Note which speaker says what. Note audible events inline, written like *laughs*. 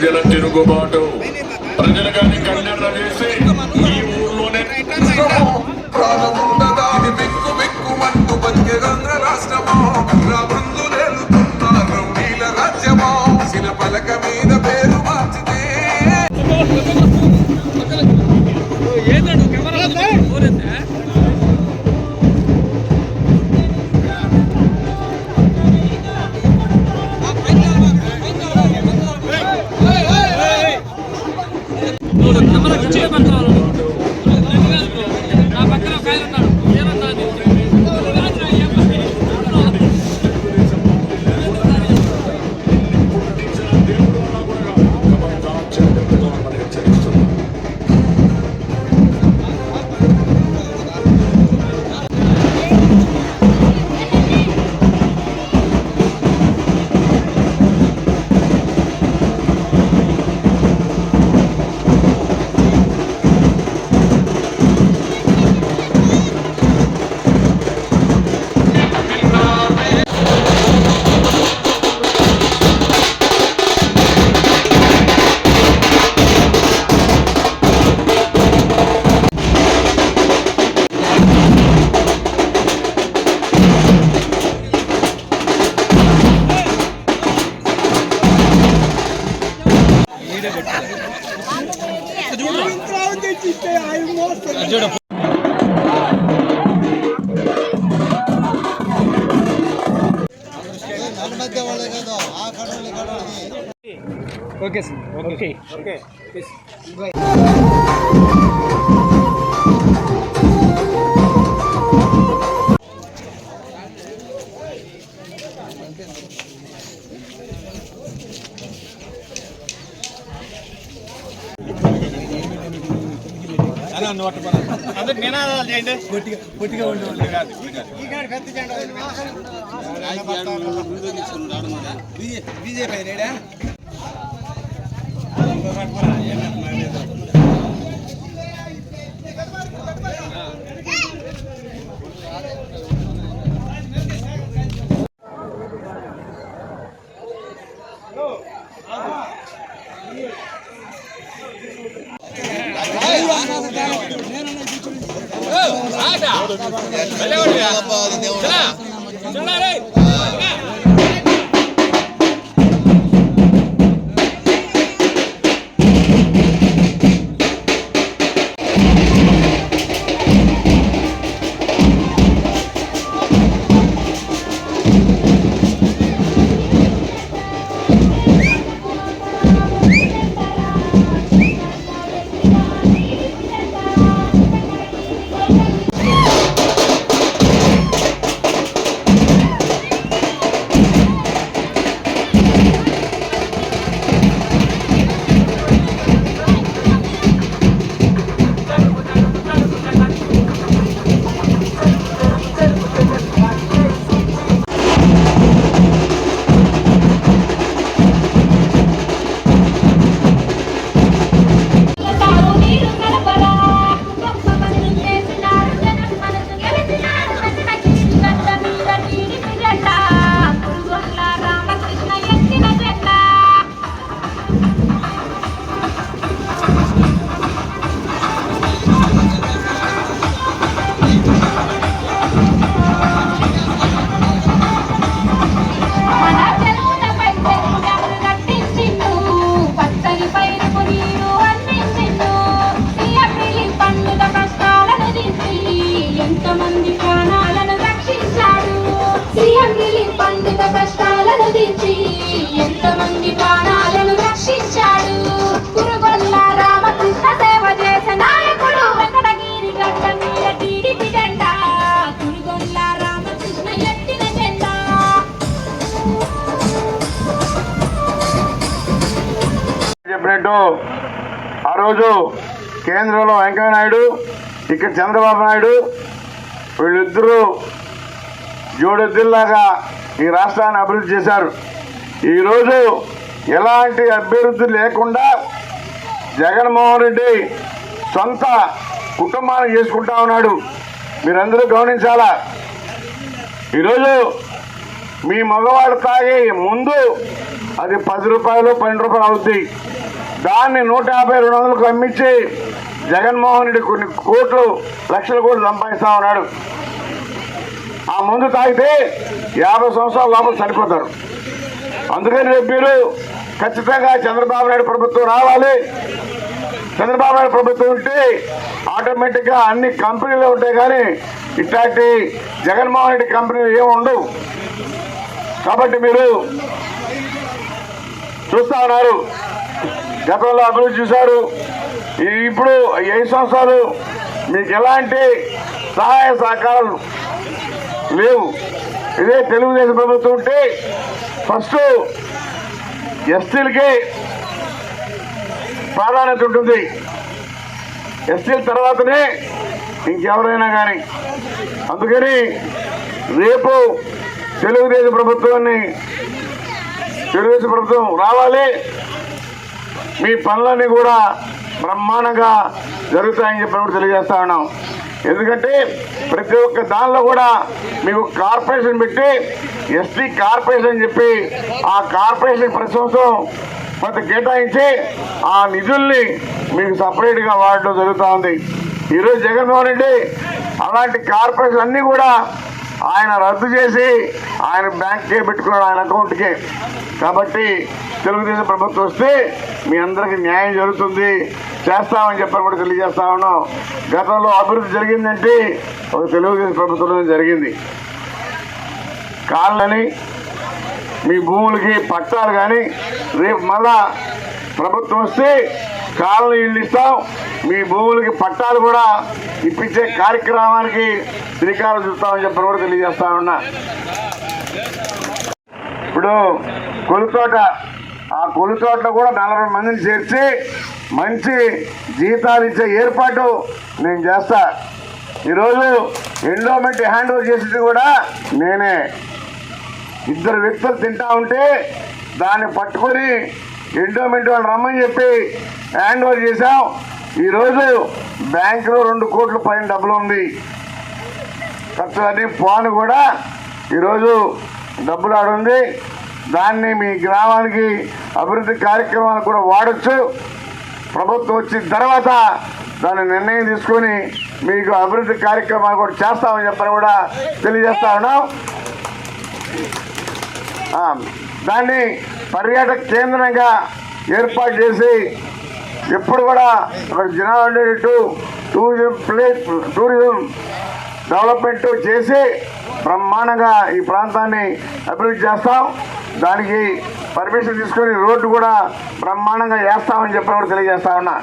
Speaker 1: ప్రజల తిరుగుబాటు. ప్రజలు కానీ కన్నెర్ర చేసి ఈ ఊర్లోనే *laughs*
Speaker 2: ప్రాణముండదా
Speaker 3: నా ఓకే సార్ ఓకే. ఓకే అందరు నినాదాలు చేయండి పొట్టిగా పొట్టిగా ఉండేవాళ్ళు కాదు బీజేపీ రేడా
Speaker 4: తాగునీరు
Speaker 5: చెప్పినట్టు ఆ రోజు కేంద్రంలో వెంకయ్య నాయుడు ఇక్కడ చంద్రబాబు నాయుడు వీళ్ళిద్దరూ జోడెద్దుల్లాగా ఈ రాష్ట్రాన్ని అభివృద్ధి చేశారు. ఈరోజు ఎలాంటి అభివృద్ధి లేకుండా జగన్మోహన్ రెడ్డి సొంత కుటుంబాన్ని చేసుకుంటా ఉన్నాడు. మీరందరూ గమనించాలా? ఈరోజు మీ మగవాడు తాగి ముందు అది పది రూపాయలు పన్నెండు రూపాయలు అవుద్ది. దాన్ని నూట యాభై రెండు వందలకు అమ్మించి జగన్మోహన్ రెడ్డి కొన్ని కోట్లు లక్షల కోట్లు సంపాదిస్తా ఉన్నాడు. ఆ మందు తాగితే యాభై సంవత్సరాల లోపల చనిపోతారు. అందుకని రేపు మీరు ఖచ్చితంగా చంద్రబాబు నాయుడు ప్రభుత్వం రావాలి. చంద్రబాబు నాయుడు ప్రభుత్వం ఉంటే ఆటోమేటిక్గా అన్ని కంపెనీలు ఉంటాయి కానీ ఇట్లాంటి జగన్మోహన్ రెడ్డి కంపెనీలు ఏమి ఉండవు. కాబట్టి మీరు చూస్తా ఉన్నారు. గతంలో అభివృద్ధి చూశారు. ఇప్పుడు ఏ సంవత్సరాలు మీకు ఎలాంటి సహాయ సహకారాలు లేవు. ఇదే తెలుగుదేశం ప్రభుత్వం ఉంటే ఫస్ట్ ఎస్టీలకి ప్రాధాన్యత ఉంటుంది. ఎస్టీల తర్వాతనే ఇంకెవరైనా కానీ. అందుకని రేపు తెలుగుదేశం ప్రభుత్వాన్ని తెలుగుదేశం ప్రభుత్వం రావాలి. మీ పనులన్నీ కూడా బ్రహ్మాండంగా జరుగుతాయని చెప్పి కూడా తెలియజేస్తా ఉన్నాం. ఎందుకంటే ప్రతి ఒక్క దానిలో కూడా మీకు కార్పొరేషన్ పెట్టి ఎస్టీ కార్పొరేషన్ అని చెప్పి ఆ కార్పొరేషన్ ప్రతి సంవత్సరం కొంత కేటాయించి ఆ నిధుల్ని మీకు సపరేట్గా వాడటం జరుగుతూ ఉంది. ఈరోజు జగన్మోహన్ రెడ్డి అలాంటి కార్పొరేషన్ అన్నీ కూడా ఆయన రద్దు చేసి ఆయన బ్యాంక్కే పెట్టుకున్నాడు ఆయన అకౌంట్కే. కాబట్టి తెలుగుదేశం ప్రభుత్వం వస్తే మీ అందరికీ న్యాయం జరుగుతుంది. చేస్తామని చెప్పని కూడా తెలియజేస్తా ఉన్నాం. గతంలో అభివృద్ధి జరిగిందంటే ఒక తెలుగుదేశం ప్రభుత్వంలో జరిగింది. కాళ్ళని మీ భూములకి పట్టాలు కానీ రేపు మళ్ళా ప్రభుత్వం వస్తే కాళ్ళని ఇల్లు ఇస్తాం. మీ భూములకి పట్టాలు కూడా ఇప్పించే కార్యక్రమానికి శ్రీకారం చూస్తామని చెప్పని కూడా తెలియజేస్తా ఉన్నా. ఇప్పుడు కొలుతోట ఆ కొలుతోటలో కూడా నలభై మందిని చేర్చి మంచి జీతాలు ఇచ్చే ఏర్పాటు నేను చేస్తా. ఈరోజు ఎండోమెంట్ హ్యాండ్ ఓవర్ చేసేది కూడా నేనే. ఇద్దరు వ్యక్తులు తింటా ఉంటే దాన్ని పట్టుకొని ఎండోమెంట్ వాళ్ళు రమ్మని చెప్పి హ్యాండ్ ఓవర్ చేశాం. ఈరోజు బ్యాంకులో రెండు కోట్ల పైన డబ్బులు ఉంది. ఖర్చులన్నీ ఫోన్ కూడా. ఈరోజు డబ్బులు ఆడుంది దాన్ని మీ గ్రామానికి అభివృద్ధి కార్యక్రమాలు కూడా వాడచ్చు. ప్రభుత్వం వచ్చిన తర్వాత దాని నిర్ణయం తీసుకొని మీకు అభివృద్ధి కార్యక్రమాలు కూడా చేస్తామని చెప్పని కూడా తెలియజేస్తా ఉన్నాం. దాన్ని పర్యాటక కేంద్రంగా ఏర్పాటు చేసి ఎప్పుడు కూడా అక్కడ జనాలు ఉండేటట్టు టూరిజం ప్లేస్ టూరిజం డెవలప్మెంట్ చేసి బ్రహ్మాండంగా ఈ ప్రాంతాన్ని అభివృద్ధి చేస్తాం. దానికి పర్మిషన్ తీసుకొని రోడ్డు కూడా బ్రహ్మాండంగా వేస్తామని చెప్పిన కూడా తెలియజేస్తా ఉన్నా.